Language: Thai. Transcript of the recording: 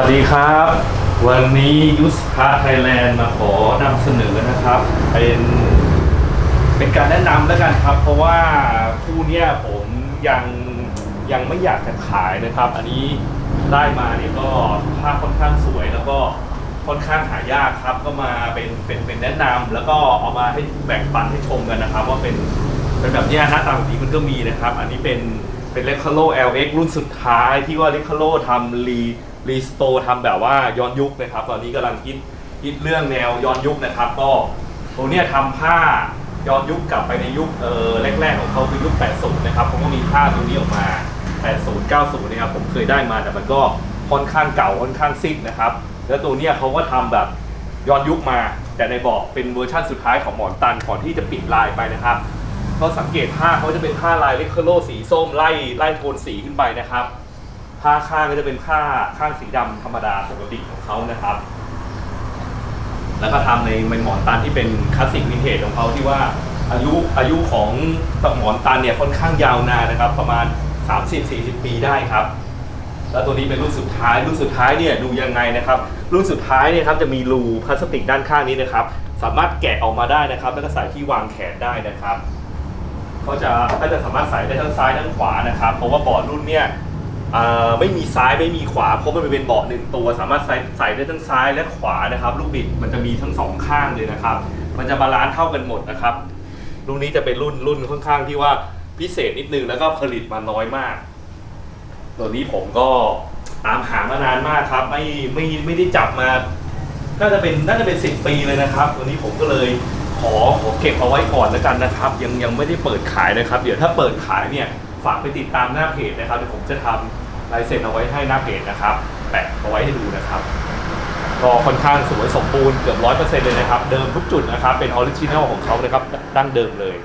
วัสดีครับ วันนี้ยุสพาไทยแลนด์มาขอนำเสนอนะครับ เป็นเป็นการแนะนำแล้วกันครับ เพราะว่าคู่เนี้ยผมยังยังไม่อยากจะขายนะครับ อันนี้ได้มาเนี่ยก็ภาพค่อนข้างสวยแล้วก็ค่อนข้างหายากครับ ก็มาเป็นเป็นเป็นแนะนำแล้วก็เอามาให้แบ่งปันให้ชมกันนะครับ ว่าเป็นเป็นแบบเนี้ยหน้าตาแบบนี้มันก็มีนะครับ อันนี้เป็นเป็น r e c a l o LX รุ่นสุดท้ายที่ว่า r e c a l o ทำรี รีสโตทำแบบว่าย้อนยุคนะครับ ตอนนี้กำลังคิดคิดเรื่องแนวย้อนยุคนะครับ ก็ตรงเนี้ยทำผ้าย้อนยุคกลับไปในยุคเออแรกๆของเขาคือยุค 80 นะครับเขาก็มีผ้าตรงนี้ออกมา 80 90 นะครับผมเคยได้มาแต่มันก็ค่อนข้างเก่าค่อนข้างซิกนะครับ แล้วตัวเนี้ยเขาก็ทำแบบย้อนยุคมา แต่ในบอกเป็นเวอร์ชั่นสุดท้ายของหมอนตันก่อนที่จะปิดลายไปนะครับก็สังเกตผ้าเขาจะเป็นผ้าลายเลคเคโลสีส้มไล่ไล่โทนสีขึ้นไปนะครับ ผ้าข้างก็จะเป็นผ้าข้างสีดำธรรมดาปกติของเขานะครับ แล้วก็ทำในเป็นหมอนตันที่เป็นคลาสสิกวินเทจของเขาที่ว่าอายุอายุของหมอนตันเนี่ยค่อนข้างยาวนานนะครับ ประมาณ 30-40 ปีได้ครับ แล้วตัวนี้เป็นรุ่นสุดท้ายรุ่นสุดท้ายเนี่ยดูยังไงนะครับ รุ่นสุดท้ายเนี่ยครับจะมีรูพลาสติกด้านข้างนี้นะครับ สามารถแกะออกมาได้นะครับ แล้วก็ใส่ที่วางแขนได้นะครับ ก็จะก็จะสามารถใส่ได้ทั้งซ้ายทั้งขวานะครับ เพราะว่าเบาะรุ่นเนี่ย ไม่มีซ้ายไม่มีขวาเพราะมันเป็นเบาะหนึ่งตัว สามารถใส่ใส่ได้ทั้งซ้ายและขวานะครับ ลูกบิดมันจะมีทั้งสองข้างเลยนะครับ มันจะบาลานซ์เท่ากันหมดนะครับ รุ่นนี้จะเป็นรุ่นรุ่นค่อนข้างที่ว่าพิเศษนิดนึงแล้วก็ผลิตมาน้อยมาก ตัวนี้ผมก็ตามหามานานมากครับ ไม่ไม่ไม่ได้จับมา น่าจะเป็นน่าจะเป็นสิบปีเลยนะครับตัวนี้ผมก็เลยขอขอเก็บเอาไว้ก่อนแล้วกันนะครับ ยังยังไม่ได้เปิดขายนะครับ เดี๋ยวถ้าเปิดขายเนี่ย ฝากไปติดตามหน้าเพจนะครับเดี๋ยวผมจะทำลายเซ็นเอาไว้ให้หน้าเพจนะครับ แปะเอาไว้ให้ดูนะครับก็ค่อนข้างสวยสมบูรณ์เกือบร้อยเปอร์เซ็นต์เลยนะครับ เดิมทุกจุดนะครับ เป็นออริจินัลของเขานะครับดั้งเดิมเลย